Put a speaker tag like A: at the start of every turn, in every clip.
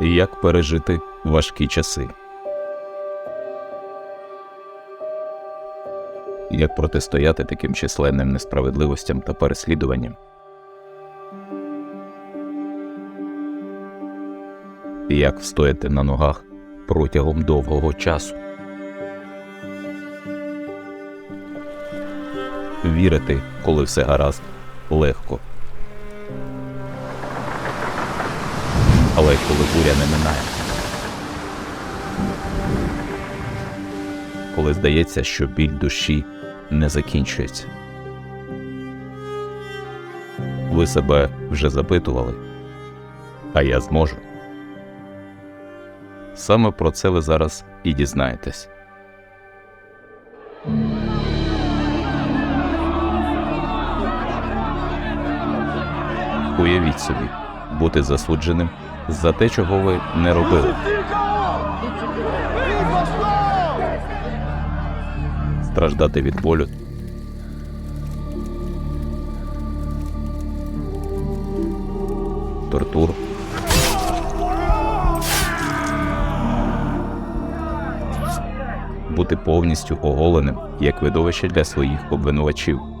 A: Як пережити важкі часи? Як протистояти таким численним несправедливостям та переслідуванням? Як встояти на ногах протягом довгого часу? Вірити, коли все гаразд, легко. Але коли буря не минає. Коли здається, що біль душі не закінчується. Ви себе вже запитували, а я зможу. Саме про це ви зараз і дізнаєтесь. Уявіть собі, бути засудженим за те, чого ви не робили. Страждати від болю. Тортур. Бути повністю оголеним як видовище для своїх обвинувачів.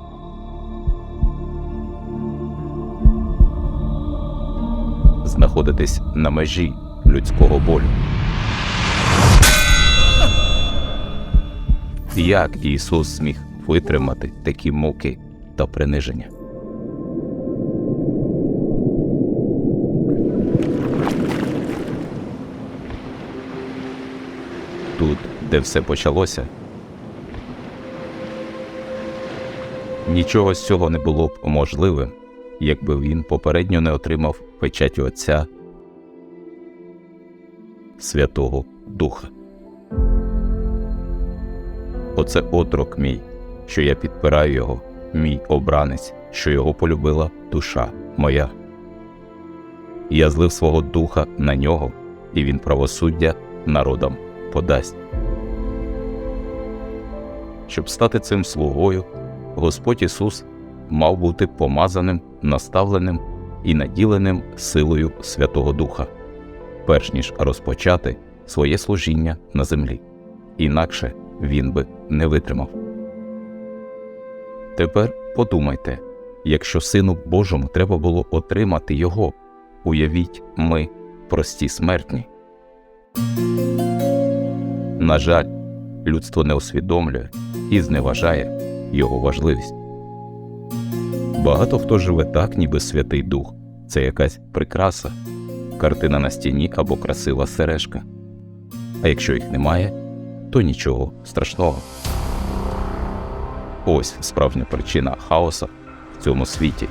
A: Знаходитись на межі людського болю. Як Ісус зміг витримати такі муки та приниження? Тут, де все почалося, нічого з цього не було б можливим, якби він попередньо не отримав печаті Отця Святого Духа. Оце отрок мій, що я підпираю його, мій обранець, що його полюбила душа моя. Я злив свого духа на нього, і він правосуддя народам подасть. Щоб стати цим слугою, Господь Ісус мав бути помазаним, наставленим і наділеним силою Святого Духа, перш ніж розпочати своє служіння на землі, інакше він би не витримав. Тепер подумайте, якщо Сину Божому треба було отримати Його, уявіть ми, прості смертні. На жаль, людство не усвідомлює і зневажає його важливість. Багато хто живе так, ніби Святий Дух це якась прикраса, картина на стіні або красива сережка. А якщо їх немає, то нічого страшного. Ось справжня причина хаоса в цьому світі.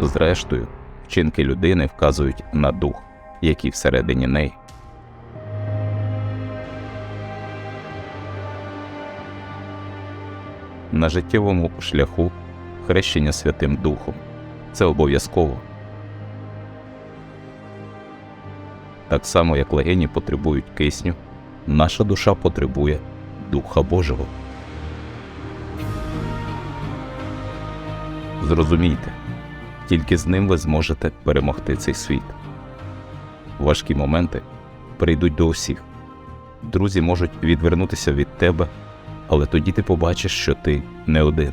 A: Зрештою, вчинки людини вказують на дух, який всередині неї. На життєвому шляху хрещення Святим Духом. Це обов'язково. Так само, як легені потребують кисню, наша душа потребує Духа Божого. Зрозумійте, тільки з ним ви зможете перемогти цей світ. Важкі моменти прийдуть до усіх. Друзі можуть відвернутися від тебе але тоді ти побачиш, що ти не один.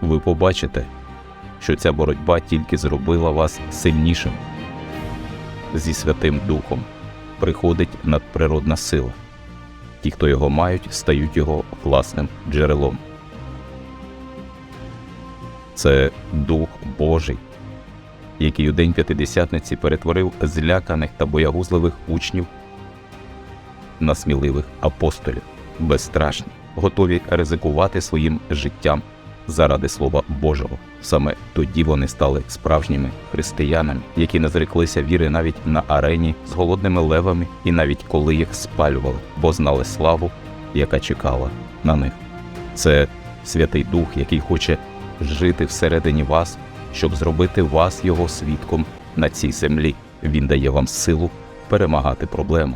A: Ви побачите, що ця боротьба тільки зробила вас сильнішим. Зі Святим Духом приходить надприродна сила. Ті, хто його мають, стають його власним джерелом. Це Дух Божий, який у День П'ятидесятниці перетворив зляканих та боягузливих учнів на сміливих апостолів безстрашні, готові ризикувати своїм життям заради Слова Божого. Саме тоді вони стали справжніми християнами, які не зреклися віри навіть на арені з голодними левами, і навіть коли їх спалювали, бо знали славу, яка чекала на них. Це Святий Дух, який хоче жити всередині вас, щоб зробити вас його свідком на цій землі. Він дає вам силу перемагати проблеми.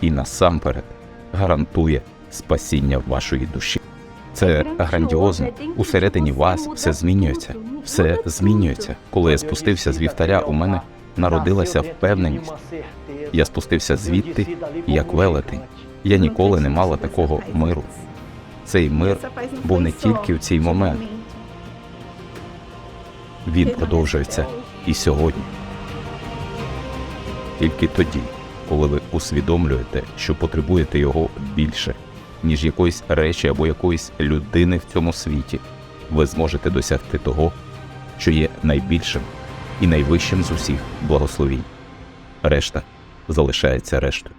A: І насамперед гарантує спасіння вашої душі. Це грандіозно. Усередині вас все змінюється. Все змінюється. Коли я спустився з вівтаря, у мене народилася впевненість. Я спустився звідти як велетень. Я ніколи не мала такого миру. Цей мир був не тільки в цей момент, він продовжується і сьогодні. Тільки тоді, коли ви усвідомлюєте, що потребуєте його більше, ніж якоїсь речі або якоїсь людини в цьому світі, ви зможете досягти того, що є найбільшим і найвищим з усіх благословінь. Решта залишається рештою.